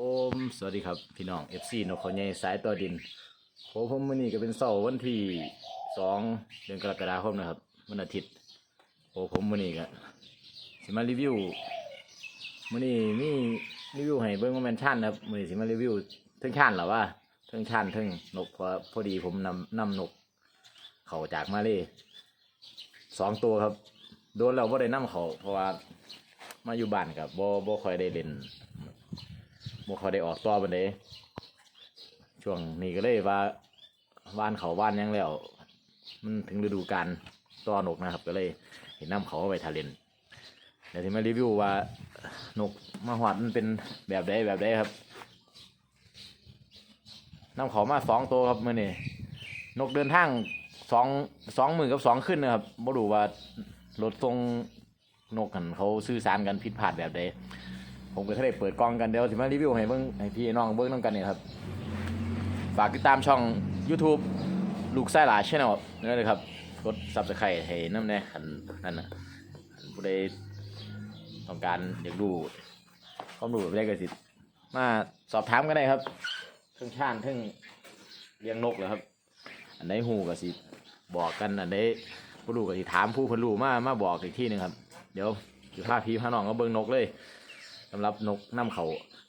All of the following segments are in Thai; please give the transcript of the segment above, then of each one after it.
โอมสวัสดีครับ พี่น้อง FC นกเขาใหญ่สายตัวดินโอ้ผมมื้อนี้ก็เป็นเสาร์วันที่สองเดือนกรกฎาคมนะครับวันอาทิตย์โอ้ผมมื้อนี้ก็สิมารีวิวมื้อนี้มีรีวิวให้เบิ่งว่าแมนชั่นนะครับมือนี้สิมารีวิวเทั้งชั่นหรอว่าเทั้งชั่นเทั้งนกเพราะพอดีผมนำนำนก เขาจากมาเลยสองตัวครับ โดนเราบ่ได้นำเขาเพราะว่ามาอยู่บ้านกับบ่บ่คอยได้เล่น บ่เขาได้ออกต่อบันไดช่วงนี้ก็เลยว่าว่านเขาว่านยังแล้ว มันถึงฤดูกาลต่อนกนะครับ ก็เลยเห็นน้ำเขาไปทาเลนเดี๋ยวที่มารีวิวว่านกมาหอดมันเป็นแบบใดแบบใดครับน้ำเขามาสองตัวครับมื่อนี้นกเดินทางสองสองหมื่นกับสองขึ้นนะครับบ่รู้ว่ารถทรงนกกันเขาสื่อสารกันผิดพลาดแบบใด ผมก็ได้เปิดกล้องกันเดี๋ยวสิมารีวิวให้เบิ่งให้พี่น้องเบิ่งน้ำกันเนี่ยครับ ฝากติดตามช่อง YouTube ลูกไส้หลาชแนลนี่เลยครับ กด Subscribe ให้น้ำแน่อันนั่นนะอันผู้ใดต้องการอยากดูความรู้แบบใดก็สิมาสอบถามกันได้ครับเรื่องชาติเรื่องเลี้ยงนกเหรอครับ อันใดหูก็สิบอกกันอันใดผู้รู้ก็สิถามผู้เพิ่นรู้มามาบอกอีกที่หนึงครับ เดี๋ยวสิพาพี่พาน้องก็เบิ่งนกเลยำหรับนกน้ำเขา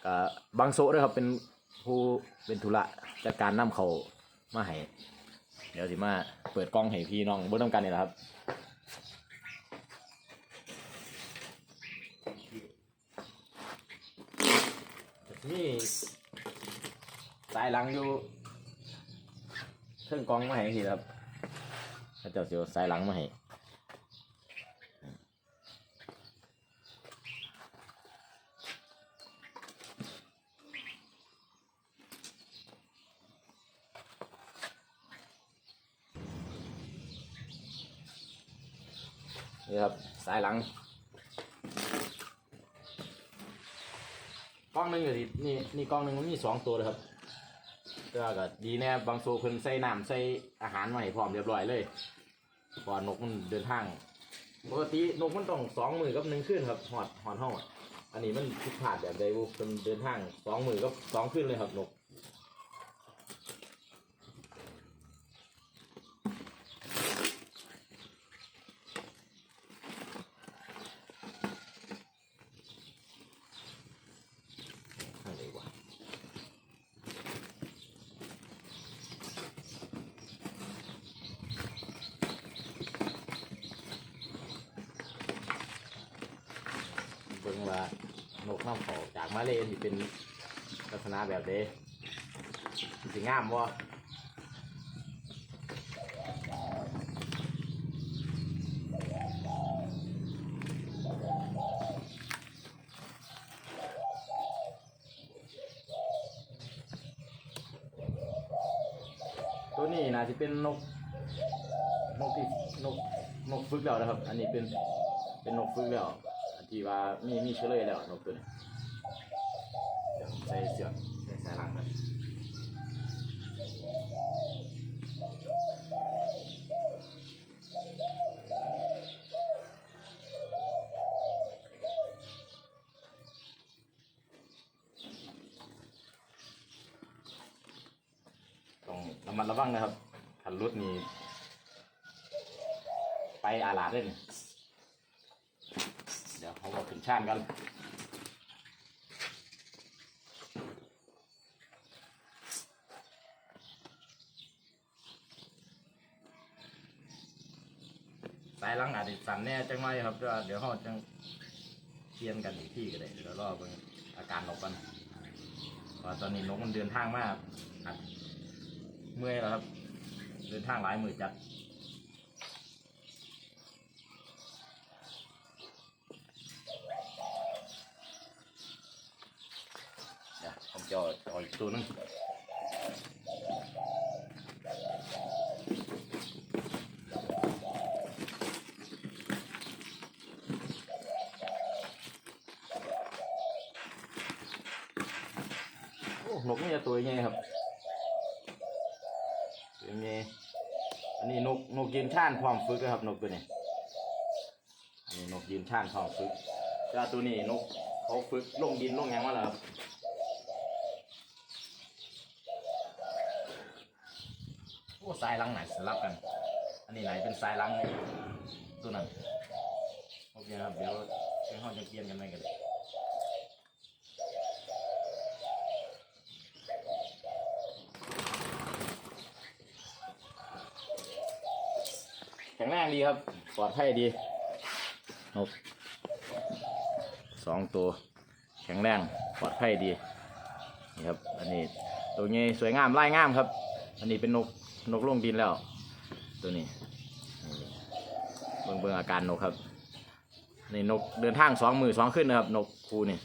กับบางโซะด้วยครับเป็นผู้เป็นธุระจัดการน้ำเขามาให้เดี๋ยวสิมาเปิดกล้องให้พี่น้องเบิ่งน้ำกันนี่แหละครับนี่สายหลังอยู่เครื่องกล้องมาให้ทีครับเจ้าเสียวสายหลังมาให้ นี่ครับสายหลังกล้องหนึงอยู่ที่นี่นี่กล้องหนึงมันมีสองตัวเลยครับก็ก็ดีแน่บางโซเพิ่นใส่น้ำใส่อาหารมาให้พร้อมเรียบร้อยเลยเพราะว่านกมันเดินทางปกตินกมันต้องสองมือกับหนึ่งขึ้นครับหอดหอดห้องอันนี้มันผิดพลาดแบบใดบุเป็นเดินทางสองมือกับสองขึ้นเลยครับนก อะไรวะเบิ่งว่านกน้ำเขาจากมาเลยนี่เป็นลักษณะแบบเด้สิงามบ่ตัวนี้น่าจะเป็นนกนกที่นกนกฝึกแล้วนะครับ อันนี้เป็นเป็นนกฝึกแล้ว ที่ว่ามีมีเฉลยแล้วนกตัวนี้เดี๋ยวใส่เสือกใส่สายหลังกันต้องระมัดระวังนะครับขันรุดนี่ไปอาลาดเลยนี่เดี๋ยวเขาบอกถึง ชานกันสายลังอาจจะสั่นแน่จังไรครับเดี๋ยวเดี๋ยวเขาจังเทียนกันอีกที่ก็ได้เดี๋ยวรอเบิ่งอาการนกกันเพราะตอนนี้นกมันเดินทางมากอาจเมื่อยแล้วครับ เดินทางหลายมือจัด เดี๋ยวผม จะเอาเออีกตัวนึงโอ้นกนี่จะตัวยังไงครับตัวยังไงอันนี้นกนกยืนช่านความฝึกนะครับนกตัวนี้อันนี้นกยืนช่านความฝึกแต่ตัวนี้นกเขาฝึกลงดินลงหยังมาแล้วครับ ทรายล้างไหนสลับกัน อันนี้ไหนเป็นทรายล้างเนี่ยตัวนั้นโอเคครับเดี๋ยวเดี๋ยวเราจะเปลี่ยนกันไหมกันแข็งแรงดีครับ ปลอดภัยดีนกสองตัว แข็งแรง ปลอดภัยดีนี่ครับ อันนี้ตัวนี้สวยงามไล่งามครับ อันนี้เป็นนกนกลงดินแล้ว ตัวนี้เบิ่งเบิ่งอาการนกครับนี่นกเดินทางสองมือสองขึ้นนะครับ นกคูนี่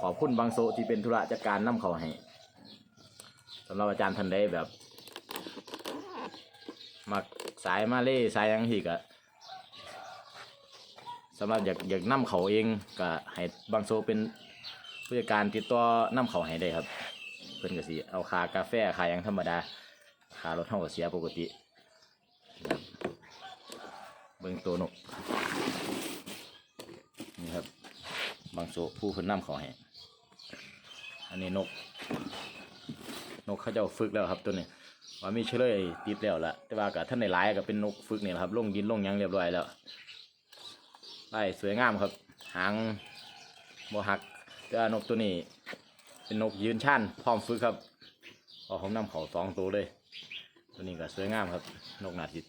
ขอบคุณบางโซที่เป็นธุระจัดการนำเขาให้สำหรับอาจารย์ทันได้แบบมาสายมาเล่สายยังที่กะสำหรับอยากอยากนำเขาเองก็ให้บางโซเป็นผู้จัดการติดต่อนำเขาให้ได้ครับ เพิ่นก็สิเอาค่ากาแฟค่าหยังธรรมดาค่ารถเฮาก็เสียปกติเบิ่งตัวนกนี่ครับบางโซผู้เพิ่นนำเขาให้อันนี้นก นกเขาเจ้าฝึกแล้วครับตัวนี้ว่ามีเฉลยติดแล้วละแต่ว่ากับท่านในหลายก็เป็นนกฝึกนี่แหละครับลงดินลงยังเรียบร้อยแล้วไล่สวยงามครับ หางโมหักแต่ว่านกตัวนี้ เป็นนกยืนชันพร้อมฝึกครับพอผมนำเขาสองตัวเลย ตัวนี้ก็สวยงามครับ นกหนาจิต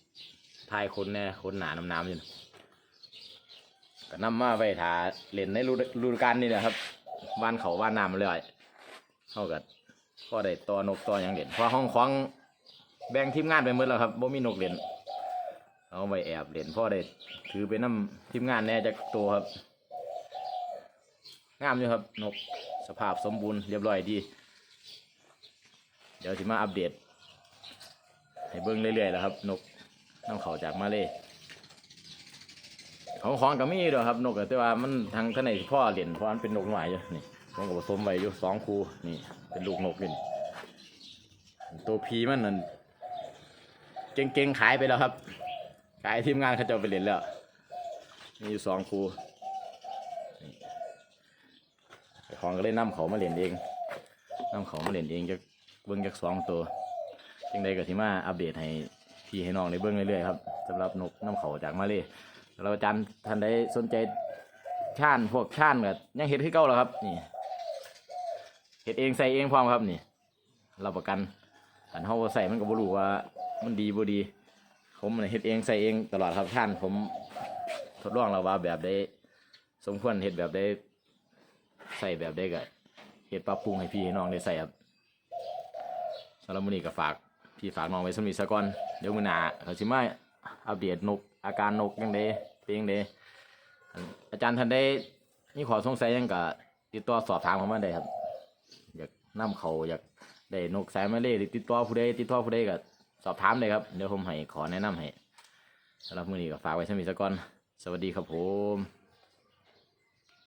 ทายคนแน่คนหนาน้ำน้ำอยู่ก็นำมาไปถาเล่นในฤดูกาลนี่แหละครับว่านเขาว่านน้ำมาเลยเท่ากับก็ได้ตัวนกตัวอย่างเด่นพราะห้องของแบ่งทีมงานไปหมดแล้วครับบ่มีนกเด่นเอาไปแอบเด่นพ่อได้ถือไปน้ำทีมงานแน่จากตัวครับ งามอยู่ครับนกสภาพสมบูรณ์เรียบร้อยดี เดี๋ยวสิมาอัปเดต ให้เบิ้งเรื่อยๆแล้วครับ นกน้ำเขาจากมาเลยของของก็มีด้วยครับนกแต่ว่ามันทางท่านไหนพ่อเด่นเพราะมันเป็นนกหมายอยู่นี่ผมก็ผสมไว้อยู่สองคูนี่ เป็นลูกนกนี่ตัวพีมันนั่นเก่งๆขายไปแล้วครับ ขายทีมงานเขาจะเอาไปเล่นแล้วมีอยู่สองคู ของก็เลยนำเขามาเล่นเองนำเขามาเล่นเองจากเบิ้งจากสองตัวจึงได้ก็ที่มาอัปเดตให้พี่ให้น้องได้เบิ้งเรื่อยๆครับสำหรับนกน้ำเขาจากมาเลยเราจารย์ท่านใดสนใจช่านพวกช่านก็ยังเห็ดขึ้นเก้าแล้วครับนี่เห็ดเองใส่เองพร้อมครับนี่รับประกันอันเขาใส่มันก็บ่รู้ว่า มันดีบ่ดี ผมเฮ็ดเองใส่เองตลอดครับท่านผมทดลองแล้วว่าแบบได้สมควรเฮ็ดแบบได้ ใส่แบบได้ก็เฮ็ดปรับปรุงให้พี่ให้น้องได้ใส่ครับสำหรับมื้อนี้ก็ฝากพี่ฝากน้องไว้สำหรับสะก่อนเดี๋ยวมื้อหน้าเขาสิมาอัปเดตนกอาการนกยังไดเป็นยังไดอันอาจารย์ท่านได้มีขอสงสัยยังก็ติดต่อสอบถามเข้ามาได้ครับ อยากนำเขาอยากได้นกสายมาเลยหรือติดต่อผู้ใดติดต่อผู้ใดก็สอบถามเลยครับเดี๋ยวผมให้ขอแนะนำให้สำหรับมื้อนี้ก็ฝากไว้สำหรับสะก่อนสวัสดีครับผม